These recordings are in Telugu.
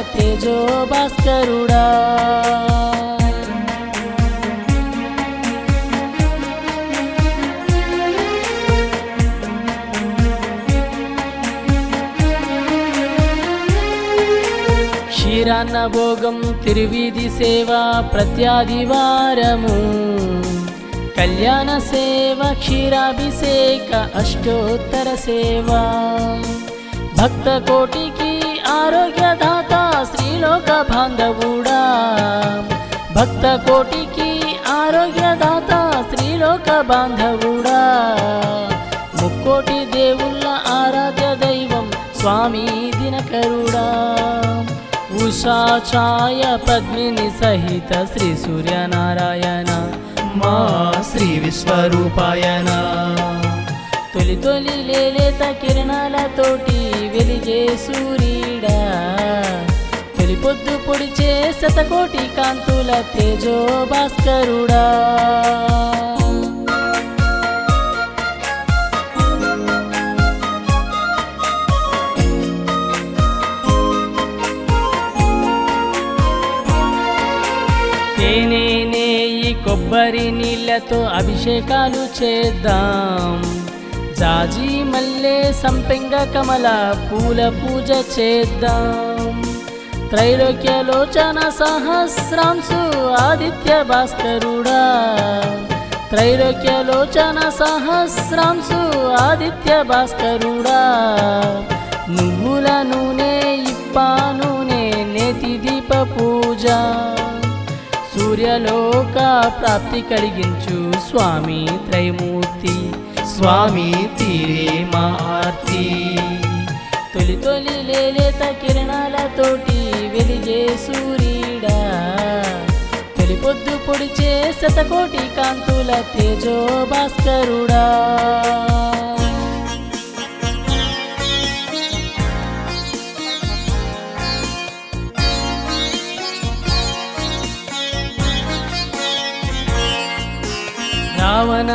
తేజో భాస్కరుడా క్షీరాన్న భోగం తిరువిధి సేవ ప్రత్యాదివారము. కళ్యాణ సేవ క్షీరాభిషేక అష్టోత్తర సేవ. భక్త కోటికి ఆరోగ్యదాత శ్రీలోక బాంధవుడా. భక్త కోటికి ఆరోగ్యదాత శ్రీలోక బాంధవుడా. ముక్కోటి దేవుళ్ళ ఆరాధ్య దైవం స్వామి దినకరుడా. ఉషా ఛాయ పద్మిని సహిత శ్రీ సూర్యనారాయణ మా శ్రీ విశ్వరూపాయన తొలి తొలి లేలేత కిరణాలతోటి వెలిగే సూర్యుడా తొలి పొద్దు పొడిచే శతకోటి కాంతుల తేజో భాస్కరుడా తేనె నెయ్యి కొబ్బరి నీళ్ళతో అభిషేకాలు చేద్దాం. జాజి మల్లె సంపెంగ కమల పూల పూజ చేద్దాం. త్రైలోక్యలోచన సహస్రాంశు ఆదిత్య భాస్కరుడా. త్రైలోక్యలోచన సహస్రాంశు ఆదిత్య భాస్కరుడా. నువ్వుల నూనె ఇప్పా నూనె నేతి దీప పూజ. సూర్యలోక ప్రాప్తి కలిగించు స్వామి త్రైమూర్తి. స్వామి తీరే మా ఆర్తి తొలి తొలి లేత కిరణాలతోటి వెలిగే సూర్యుడా తొలి పొద్దు పొడిచే శతకోటి కాంతుల తేజో భాస్కరుడా రావణ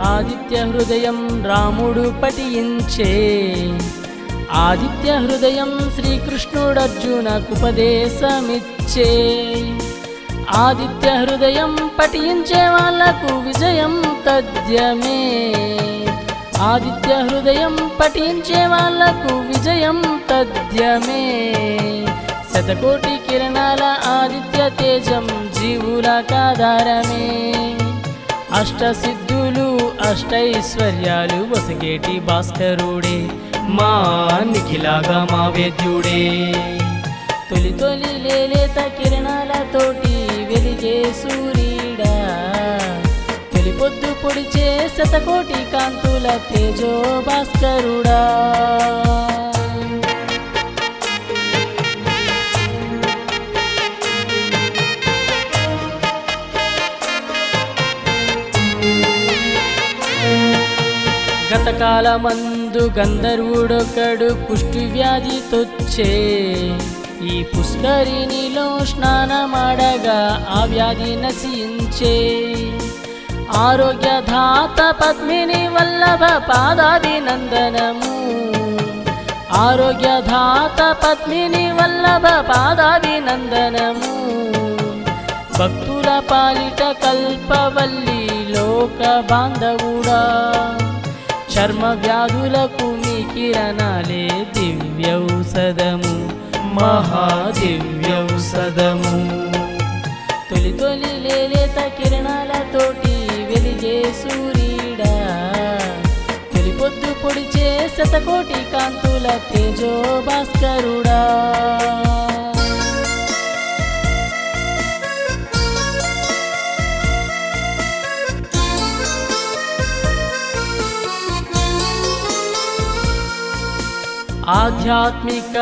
ఆదిత్య హృదయం రాముడు పఠించే. ఆదిత్య హృదయం శ్రీకృష్ణుడర్జునకుపదేశమిచ్చే ఆదిత్య హృదయం పఠించే వాళ్ళకు విజయం తద్యమే. ఆదిత్య హృదయం పఠించే వాళ్ళకు విజయం తద్యమే. శతకోటి కిరణాల ఆదిత్య తేజం జీవుల కాధారమే అష్టసిద్ధులు అష్టైశ్వర్యాలు వసగేటి భాస్కరుడే మా నిఖిలాగా మా వేద్యుడే. తొలి తొలి లేలేత కిరణాలతోటి వెలిగే సూర్యుడా తొలి పొద్దు పొడిచే శతకోటి కాంతుల తేజో భాస్కరుడా. గతకాలమందు గంధర్వుడొకడు కుష్టి వ్యాధి తొచ్చే. ఈ పుష్కరిణిలో స్నానమాడగా ఆ వ్యాధి నశించే. ఆరోగ్యధాత పద్మిని వల్లభ పాదాభినందనము ఆరోగ్యధాత పద్మిని వల్లభ పాదాభినందనము భక్తుల పాలిట కల్పవల్లి లోక బాంధవుడా చర్మ వ్యాధులకు మీ కిరణాలే దివ్యౌషధము మహాదివ్యౌషధము. తొలి తొలి లేలేత కిరణాలతోటి వెలిగే సూర్యుడా తొలి పొద్దు పొడిచే శతకోటి కాంతుల తేజో భాస్కరుడా ఆధ్యాత్మిక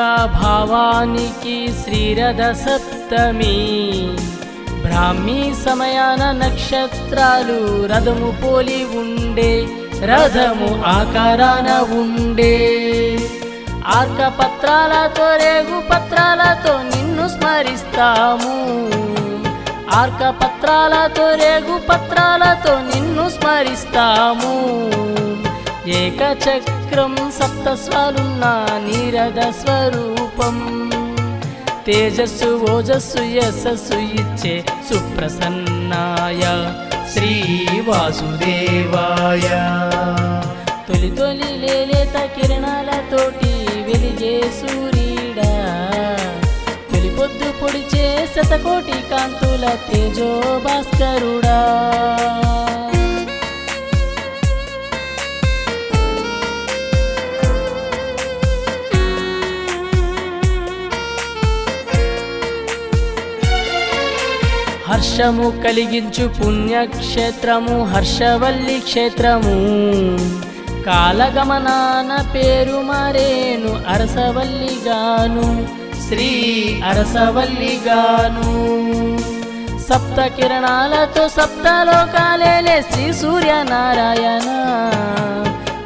భావానికి శ్రీరథ సప్తమి బ్రాహ్మీ సమయాన నక్షత్రాలు రథము పోలి ఉండే రథము ఆకారాన ఉండే. ఆర్క పత్రాలతో రేగు పత్రాలతో నిన్ను స్మరిస్తాము. ఆర్క పత్రాలతో రేగు పత్రాలతో నిన్ను స్మరిస్తాము. ఏకచక్రం సప్తస్వాలున్న నీరద స్వరూపం. తేజస్సు ఓజస్సు యశస్సు ఇచ్చే సుప్రసన్నాయ శ్రీ వాసుదేవాయ. తొలి తొలి లేలేత కిరణాలతోటి వెలిగే సూర్యుడా తొలి పొద్దు పొడిచే శతకోటి కాంతుల తేజో భాస్కరుడా హర్షము కలిగించు పుణ్యక్షేత్రము హర్షవల్లి క్షేత్రము. కాలగమనాన పేరు మారేను అరసవల్లిగాను శ్రీ అరసవల్లిగాను. సప్త కిరణాలతో సప్తలోకాలేలే శ్రీ సూర్యనారాయణ.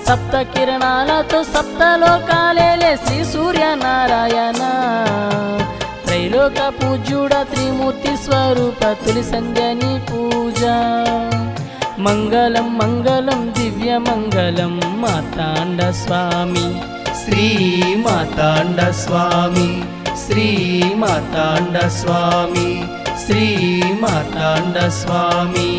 సప్త కిరణాలతో సప్తలోకాలేలే శ్రీ సూర్యనారాయణ. త్రైలోక పూజ్యుడ త్రిమూర్తి స్వరూప తులి సంధ్యని పూజ. మంగళం మంగళం దివ్య మంగళం మాతాండ స్వామి. శ్రీ మాతాండ స్వామి శ్రీ మాతాండ స్వామి శ్రీ మాతాండ స్వామి.